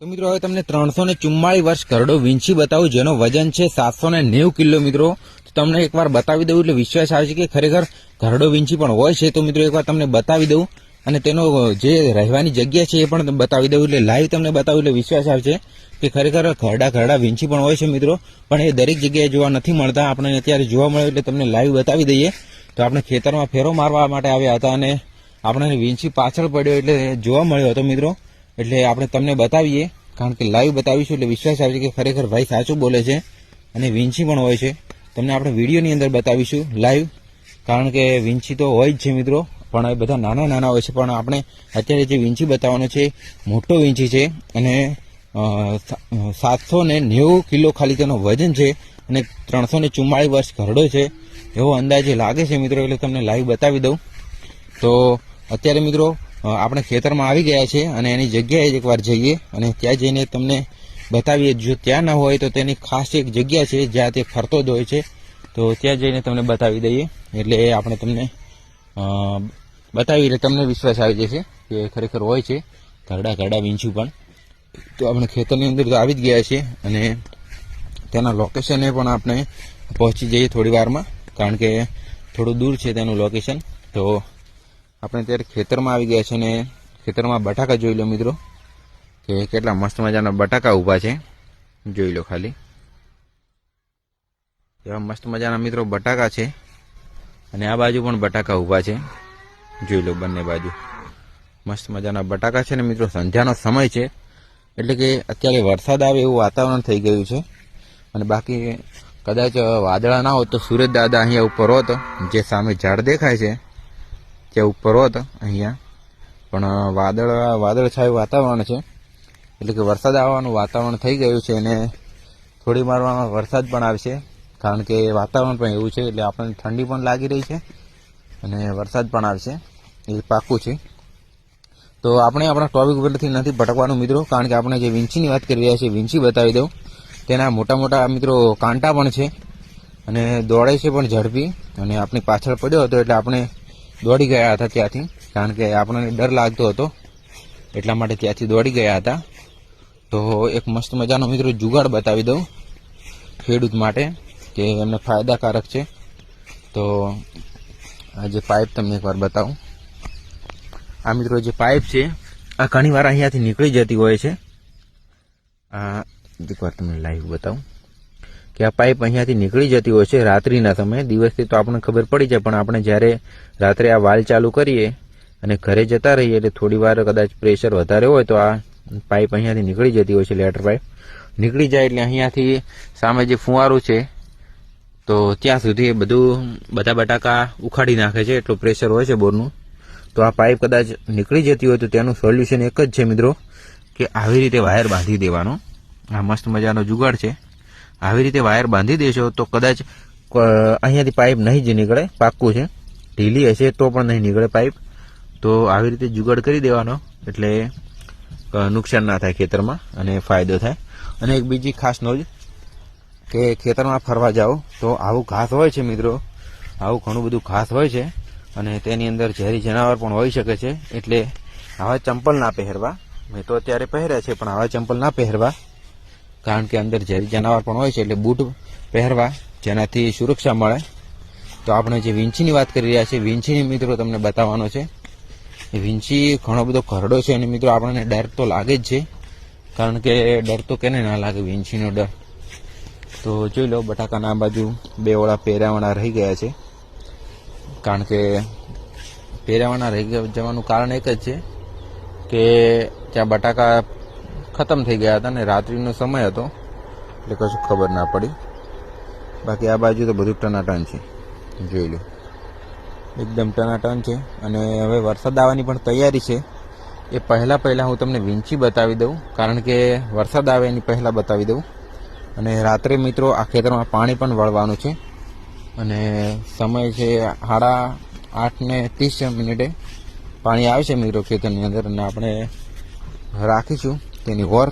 તો મિત્રો, હવે તમને ત્રણસો ને ચુમ્માળીસ વર્ષ કરડો વીંછી બતાવું, જેનો વજન છે સાતસો ને નેવું કિલો મિત્રો. તમને એકવાર બતાવી દઉં, એટલે વિશ્વાસ આવે છે કે ખરેખર ઘરડો વીંછી પણ હોય છે. તો મિત્રો, એકવાર તમને બતાવી દઉં અને તેનો જે રહેવાની જગ્યા છે એ પણ બતાવી દઉં, એટલે લાઈવ તમને બતાવું, એટલે વિશ્વાસ આવે છે કે ખરેખર ઘરડા ઘરડા વીંછી પણ હોય છે મિત્રો. પણ એ દરેક જગ્યાએ જોવા નથી મળતા. આપણે અત્યારે જોવા મળે એટલે તમને લાઈવ બતાવી દઈએ. તો આપણે ખેતરમાં ફેરો મારવા માટે આવ્યા હતા અને આપણે વિંછી પાછળ પડ્યો એટલે જોવા મળ્યો હતો મિત્રો. એટલે આપણે તમને બતાવીએ, કારણ કે લાઈવ બતાવીશું એટલે વિશ્વાસ આવે છે કે ખરેખર ભાઈ સાચું બોલે છે અને વિંછી પણ હોય છે. તમને આપણે વિડીયોની અંદર બતાવીશું લાઈવ કારણ કે વિંછી તો હોય જ છે મિત્રો, પણ એ બધા નાના નાના હોય છે. પણ આપણે અત્યારે જે વિંછી બતાવવાનો છે મોટો વિંછી છે અને સાતસો ને નેવું કિલો ખાલી તેનો વજન છે અને ત્રણસો ને ચુમ્માળીસ વર્ષ ઘરડો છે. એવો અંદાજે લાગે છે મિત્રો, એટલે તમને લાઈવ બતાવી દઉં. તો અત્યારે મિત્રો આપણે ખેતરમાં આવી ગયા છે અને એની જગ્યાએ એકવાર જઈએ અને ત્યાં જઈને તમને બતાવીએ. જો ત્યાં ના હોય તો તેની ખાસ એક જગ્યા છે જ્યાં તે ફરતો જ હોય છે. તો ત્યાં જઈને તમને બતાવી દઈએ. એટલે આપણે તમને બતાવી તમને વિશ્વાસ આવી જશે કે ખરેખર હોય છે. ઘરડા ઘરડા વીંછું પણ. તો આપણે ખેતરની અંદર તો આવી જ ગયા છીએ અને તેના લોકેશને પણ આપણે પહોંચી જઈએ થોડી વારમાં. કારણ કે થોડું દૂર છે તેનું લોકેશન તો આપણે ત્યારે ખેતરમાં આવી ગયા છે ને ખેતરમાં બટાકા જોઈ લો મિત્રો, કે કેટલા મસ્ત મજાના બટાકા ઊભા છે. જોઈ લો ખાલી. એવા મસ્ત મજાના મિત્રો બટાકા છે. અને આ બાજુ પણ બટાકા ઊભા છે. જોઈ લો બંને બાજુ. મસ્ત મજાના બટાકા છે ને મિત્રો, સંધ્યાનો સમય છે. એટલે કે અત્યારે વરસાદ આવે એવું વાતાવરણ થઈ ગયું છે. અને બાકી કદાચ વાદળા ના હોત તો સુરજ દાદા અહીંયા ઉપર હોત, જે સામે ઝાડ દેખાય છે. ત્યાં ઉપર હોત અહીંયા. પણ વાદળ વાદળ છાયું વાતાવરણ છે. એટલે કે વરસાદ આવવાનું વાતાવરણ થઈ ગયું છે અને થોડી વારમાં વરસાદ પણ આવશે. કારણ કે વાતાવરણ પણ એવું છે, એટલે આપણને ઠંડી પણ લાગી રહી છે અને વરસાદ પણ આવશે. એ પાક્કું છે. તો આપણે આપણા ટોપિક ઉપરથી નથી ભટકવાનું મિત્રો, કારણ કે આપણે જે વિંચીની વાત કરી રહ્યા છીએ, વિંચી બતાવી દઉં. તેના મોટા મોટા મિત્રો કાંટા પણ છે અને દોડે છે પણ ઝડપી અને આપણી પાછળ પડ્યો હતો, એટલે આપણે દોડી ગયા હતા ત્યાંથી. કારણ કે આપણને ડર લાગતો હતો. એટલા માટે ત્યાંથી દોડી ગયા હતા. તો એક મસ્ત મજાનો મિત્રો જુગાડ બતાવી દઉં ખેડૂત માટે, કે એમને ફાયદાકારક છે. તો આ જે પાઇપ તમને એકવાર બતાવું. આ મિત્રો જે પાઇપ છે, આ ઘણીવાર અહીંયાથી નીકળી જતી હોય છે. આ એકવાર તમને લાઈવ બતાવું. કે આ પાઇપ અહીંયાથી નીકળી જતી હોય છે રાત્રિના સમયે. દિવસથી તો આપણને ખબર પડી જાય, પણ આપણે જ્યારે રાત્રે આ વાલ ચાલુ કરીએ અને ઘરે જતા રહીએ એટલે થોડી વાર કદાચ પ્રેશર વધારે હોય તો આ પાઇપ અહીંયાથી નીકળી જતી હોય છે, લેટર પાઇપ. નીકળી જાય એટલે અહીંયાથી સામે જે ફુવારું છે, તો ત્યાં સુધી એ બધું બધા બટાકા ઉખાડી નાખે છે, એટલું પ્રેશર હોય છે બોરનું. તો આ પાઇપ કદાચ નીકળી જતી હોય તો તેનું સોલ્યુશન એક જ છે, મિત્રો, કે આવી રીતે વાયર બાંધી દેવાનો. આ મસ્ત મજાનો જુગાડ છે. આવી રીતે વાયર બાંધી દેશો તો કદાચ અહીંયાથી પાઇપ નહીં જ નીકળે, પાક્કું છે. ઢીલી હશે તો પણ નહીં નીકળે પાઇપ. તો આવી રીતે જુગાડ કરી દેવાનો, એટલે નુકસાન ના થાય ખેતરમાં અને ફાયદો થાય. અને એક બીજી ખાસ નોંધ કે ખેતરમાં ફરવા જાઓ તો આવું ઘાસ હોય છે મિત્રો. આવું ઘણું બધું ઘાસ હોય છે અને તેની અંદર ઝેરી જનાવર પણ હોઈ શકે છે. એટલે આવા ચંપલ ના પહેરવા. મેં તો અત્યારે પહેર્યા છે, પણ આવા ચંપલ ના પહેરવા. કારણ કે અંદર ઝેરી જનાવર પણ હોય છે એટલે બૂટ પહેરવા જેનાથી સુરક્ષા મળે. તો આપણે જે વિંછીની વાત કરી રહ્યા છીએ, વિંછીની મિત્રો તમને બતાવવાનો છે. વિંછી ઘણો બધો ખરડો છે અને મિત્રો આપણને ડર તો લાગે જ છે, કારણ કે ડર તો કેને ના લાગે વિંચીનો ડર. તો જોઈ લો, બટાકાના આ બાજુ બે ઓળા પહેરાવાના રહી ગયા છે. કારણ કે પહેરાવાના રહી જવાનું કારણ એક જ છે કે ત્યાં બટાકા ખતમ થઈ ગયા હતા ને રાત્રિનો સમય હતો, એટલે કશું ખબર ના પડી. બાકી આ બાજુ તો બધું ટનાટન છે, જોઈ લો. એકદમ ટનાટન છે, અને હવે વરસાદ આવવાની પણ તૈયારી છે. એ પહેલાં પહેલાં હું તમને વિંચી બતાવી દઉં, કારણ કે વરસાદ આવે એની પહેલાં બતાવી દઉં. અને રાત્રે મિત્રો આ ખેતરમાં પાણી પણ વળવાનું છે. અને સમય છે સાડા આઠ ને ત્રીસ મિનિટે પાણી આવશે મિત્રો ખેતરની અંદર, અને આપણે રાખીશું. તેની વર.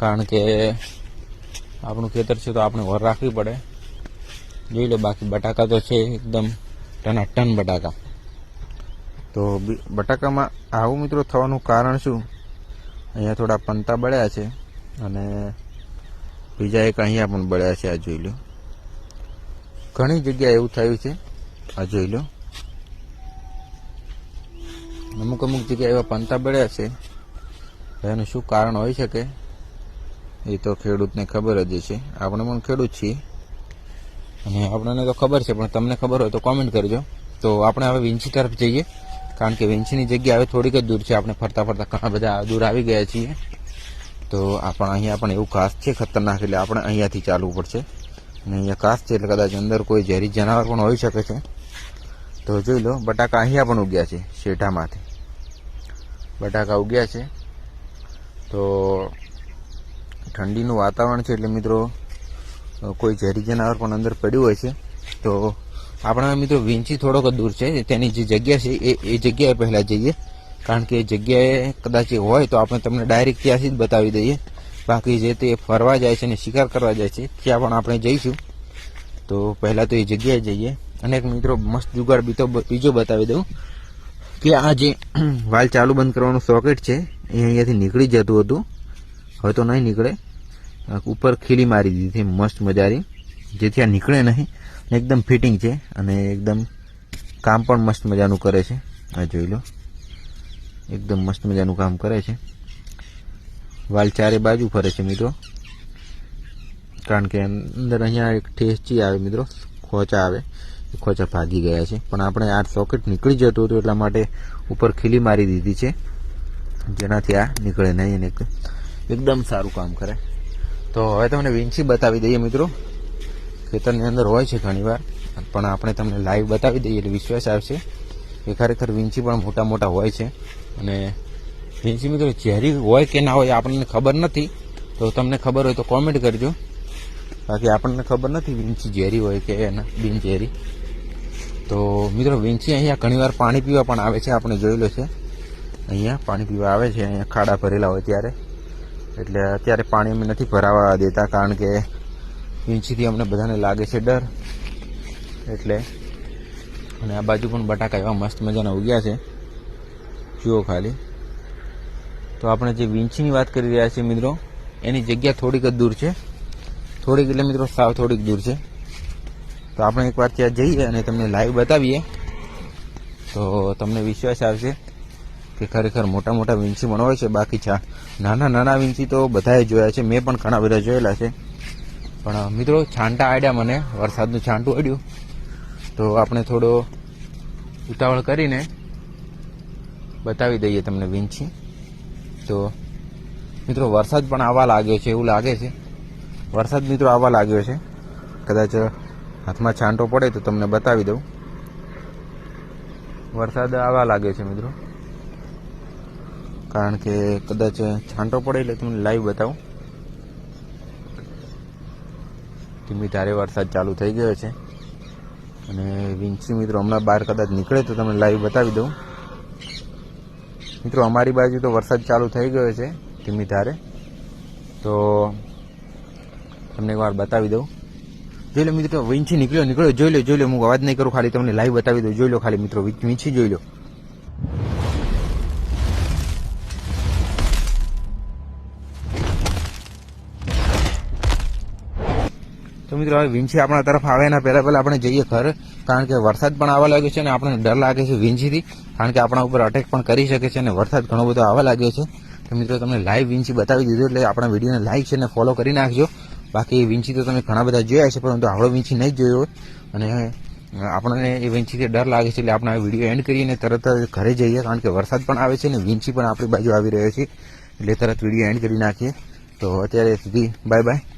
કારણ કે આપણું ખેતર છે તો આપણે વર રાખવી પડે. જોઈ લો, બાકી બટાકા તો છે એકદમ ટના ટન બટાકા. તો બટાકામાં આવું મિત્રો થવાનું કારણ શું? અહીંયા થોડા પંતા બળ્યા છે અને બીજા એક અહીંયા પણ બળ્યા છે, આ જોઈ લો. ઘણી જગ્યાએ એવું થયું છે, આ જોઈ લો. અમુક અમુક જગ્યાએ એવા પંતા બળ્યા છે. એનું શું કારણ હોઈ શકે એ તો ખેડૂતને ખબર જ છે. આપણે પણ ખેડૂત છીએ. અને આપણને તો ખબર છે, પણ તમને ખબર હોય તો કોમેન્ટ કરજો. તો આપણે હવે વિંછી તરફ જઈએ. કારણ કે વિંછીની જગ્યા હવે થોડીક જ દૂર છે. આપણે ફરતા ફરતા ઘણા બધા દૂર આવી ગયા છીએ. તો આપણે અહીંયા પણ એવું ઘાસ છે ખતરનાક, એટલે આપણે અહીંયાથી ચાલવું પડશે. અને અહીંયા ઘાસ છે, એટલે કદાચ અંદર કોઈ ઝેરી જનાવર પણ હોઈ શકે છે. તો જોઈ લો, બટાકા અહીંયા પણ ઉગ્યા છે શેઠામાંથી બટાકા ઉગ્યા છે. તો ઠંડીનું વાતાવરણ છે એટલે મિત્રો કોઈ ઝેરી જનાવર પણ અંદર પડ્યું હોય છે. તો આપણા મિત્રો વિંચી થોડોક દૂર છે. તેની જે જગ્યા છે, એ એ જગ્યાએ પહેલાં જઈએ. કારણ કે એ જગ્યાએ કદાચ હોય તો આપણે તમને ડાયરેક્ટ ત્યાંથી જ બતાવી દઈએ. બાકી જે તે ફરવા જાય છે અને શિકાર કરવા જાય છે, ત્યાં પણ આપણે જઈશું. તો પહેલાં તો એ જગ્યાએ જઈએ. અને એક મિત્રો મસ્ત જુગાડ બીજો બીજો બતાવી દઉં કે આ જે વાલ ચાલુ બંધ કરવાનું સોકેટ છે એ અહીંયાથી નીકળી જતું હતું. હવે તો નહીં નીકળે. ઉપર ખીલી મારી દીધી મસ્ત મજાની. જેથી આ નીકળે નહીં. એકદમ ફિટિંગ છે અને એકદમ કામ પણ મસ્ત મજાનું કરે છે. આ જોઈ લો. એકદમ મસ્ત મજાનું કામ કરે છે. વાલ ચારે બાજુ ફરે છે મિત્રો. કારણ કે અંદર અહીંયા એક ઠેસચી આવે મિત્રો. ખોચા આવે. એ ખોચા ભાગી ગયા છે. પણ આપણે આ સોકેટ નીકળી જતું હતું એટલા માટે ઉપર ખીલી મારી દીધી છે. જેનાથી આ નીકળે નહીં અને એક- એકદમ સારું કામ કરે. તો હવે તમને વિંછી બતાવી દઈએ મિત્રો, ખેતરની અંદર હોય છે ઘણીવાર, પણ આપણે તમને લાઈવ બતાવી દઈએ એટલે વિશ્વાસ આવશે. કે ખરેખર વિંછી પણ મોટા મોટા હોય છે. અને વિંછી મિત્રો, ઝેરી હોય કે ના હોય આપણને ખબર નથી. તો તમને ખબર હોય તો કોમેન્ટ કરજો. બાકી આપણને ખબર નથી વિંછી ઝેરી હોય કે એના બિનઝેરી તો મિત્રો વિંછી અહીંયા ઘણીવાર પાણી પીવા પણ આવે છે, આપણે જોયેલો છે. અહીંયા પાણી પીવા આવે છે, અહીંયા ખાડા ભરેલા હોય ત્યારે. એટલે અત્યારે પાણી અમે નથી ભરાવા દેતા કારણ કે વીંછીથી અમને બધાને લાગે છે ડર. એટલે અને આ બાજુ પણ બટાકા એવા મસ્ત મજાના ઉગ્યા છે, જુઓ ખાલી. તો આપણે જે વિંચીની વાત કરી રહ્યા છીએ મિત્રો, એની જગ્યા થોડીક જ દૂર છે. થોડીક એટલે મિત્રો સાવ થોડીક દૂર છે. તો આપણે એકવાર ત્યાં જઈએ અને તમને લાઈવ બતાવીએ. તો તમને વિશ્વાસ આવશે. કે ખરેખર મોટા મોટા વિંછી પણ હોય છે, બાકી છા નાના નાના વિંછી તો બધાએ જોયા છે, મેં પણ ઘણા બધા જોયેલા છે. પણ મિત્રો, છાંટા આડ્યા મને, વરસાદનું છાંટું અડ્યું તો આપણે થોડો ઉતાવળ કરીને બતાવી દઈએ તમને વિંછી તો, મિત્રો, વરસાદ પણ આવવા લાગ્યો છે, એવું લાગે છે. વરસાદ, મિત્રો આવવા લાગ્યો છે. કદાચ હાથમાં છાંટો પડે તો તમને બતાવી દઉં. વરસાદ આવવા લાગ્યો છે, મિત્રો. કારણ કે કદાચ છાંટો પડે એટલે તમને લાઈવ બતાવું. ધીમી ધારે વરસાદ ચાલુ થઈ ગયો છે. અને વિંછી મિત્રો, હમણાં બહાર કદાચ નીકળે તો તમને લાઈવ બતાવી દઉં. મિત્રો, અમારી બાજુ તો વરસાદ ચાલુ થઈ ગયો છે, ધીમી ધારે. તો તમને એકવાર બતાવી દઉં. જોઈ લો મિત્રો વિંછી નીકળ્યો નીકળ્યો. જોઈ લો જોઈ લો, હું અવાજ નહીં કરું, ખાલી તમને લાઈવ બતાવી દઉં. જોઈ લો ખાલી મિત્રો વિંછી જોઈ લો. તો મિત્રો, હવે વિંછી આપણા તરફ આવે એના પહેલાં પહેલાં આપણે જઈએ ઘર, કારણ કે વરસાદ પણ આવવા લાગ્યો છે અને આપણને ડર લાગે છે વિંછીથી, કારણ કે આપણા ઉપર અટેક પણ કરી શકે છે અને વરસાદ ઘણો બધો આવવા લાગ્યો છે. તો મિત્રો, તમને લાઈવ વિંછી બતાવી દીધું એટલે આપણા વિડીયોને લાઈક છે અને ફોલો કરી નાખજો. બાકી વિંછી તો તમે ઘણા બધા જોયા છે, પરંતુ આવડો વિંછી નહીં જોયો અને આપણને એ વિંછીથી ડર લાગે છે એટલે આપણે આ વીડિયો એન્ડ કરીને તરત ઘરે જઈએ, કારણ કે વરસાદ પણ આવે છે અને વિંછી પણ આપણી બાજુ આવી રહ્યો છે. એટલે તરત વીડિયો એન્ડ કરી નાખીએ. તો અત્યારે સુધી બાય બાય